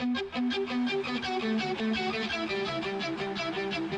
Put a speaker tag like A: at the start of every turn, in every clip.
A: Thank you.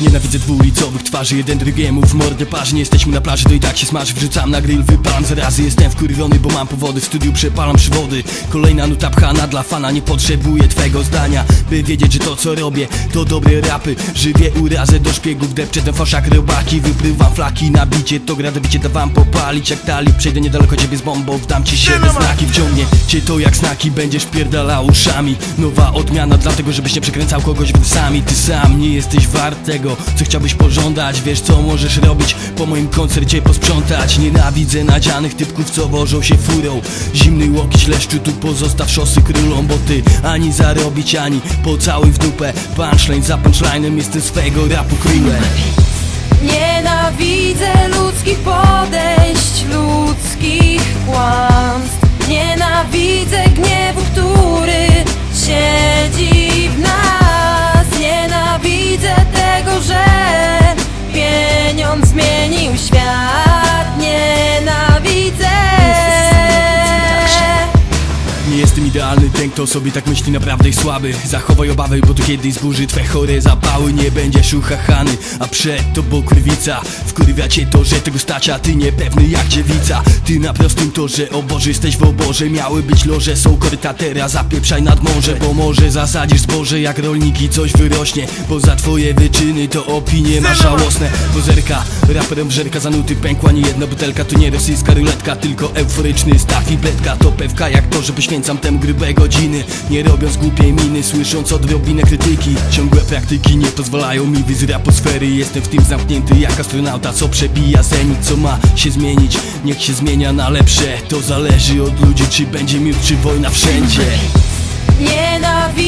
A: Nienawidzę dwulicowych twarzy, jeden drugiemu w mordę parzy. Nie jesteśmy na plaży, to i tak się smaży. Wrzucam na grill, wypalam zarazy Jestem wkurwiony, bo mam powody. W studiu przepalam przywody. Kolejna nuta pchana dla fana. Nie potrzebuję twego zdania By wiedzieć, że to co robię To dobre rapy. Żywię urazę do szpiegów Depczę ten fałszak robaki. Wyprywam flaki na bicie To gra do bicie, dawam popalić. Jak tali Przejdę niedaleko ciebie z bombą. Wdam ci się bez znaki Wciągnie cię to jak znaki. Będziesz pierdalał uszami. Nowa odmiana dlatego, żebyś nie przekręcał kogoś sami. Ty sam nie jesteś wart tego Co chciałbyś pożądać. Wiesz co możesz robić? Po moim koncercie posprzątać. Nienawidzę nadzianych typków co wożą się furą. Zimny łokieć leszczu tu pozostaw szosy królą Bo ty ani zarobić ani pocałuj w dupę. Punchline za punchlinem jestem swego rapu królem
B: Nienawidzę ludzkich podejść, ludzkich kłamstw
A: idealny, ten kto sobie tak myśli naprawdę jest słaby. Zachowaj obawy, bo to kiedyś zburzy twe chore zapały Nie będziesz uchachany, a przed tobą krwica Wkurwia cię to, że tego stać, a ty niepewny jak dziewica. Ty na prostym torze, o Boże, jesteś w oborze. Miały być loże, są koryta teraz, zapieprzaj nad morze. Bo może zasadzisz zboże, jak rolniki coś wyrośnie. Bo za twoje wyczyny to opinie masz żałosne. Pozerka, raperem żerka zanuty pękła Nie jedna butelka, to nie rosyjska ruletka Tylko euforyczny staw i bledka To pewka jak to, że poświęcam tem grube godziny Nie robiąc głupiej miny, słysząc odrobinę krytyki. Ciągłe praktyki nie pozwalają mi wyjść atmosfery Jestem w tym zamknięty jak astronauta, co przebija zenit Co ma się zmienić, niech się zmienia na lepsze To zależy od ludzi, czy będzie miód, czy wojna wszędzie.
B: Nienawidzę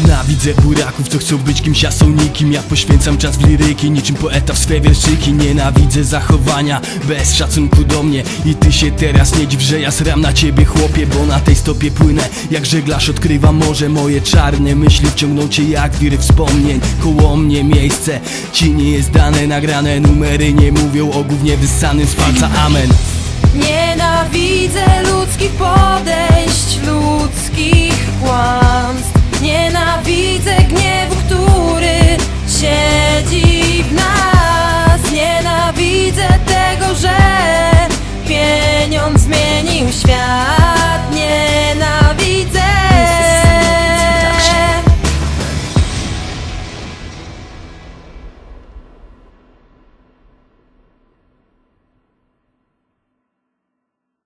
B: Nienawidzę
A: buraków, co chcą być kimś, a są nikim. Ja poświęcam czas w liryki, niczym poeta w swe wierszyki. Nienawidzę zachowania bez szacunku do mnie. I ty się teraz nie dziw, że ja sram na ciebie chłopie Bo na tej stopie płynę, jak żeglarz odkrywam morze Moje czarne myśli wciągną cię jak wiry wspomnień. Koło mnie miejsce ci nie jest dane Nagrane numery nie mówią o gównie wyssanym z palca. Amen.
B: Nienawidzę ludzkich podejść,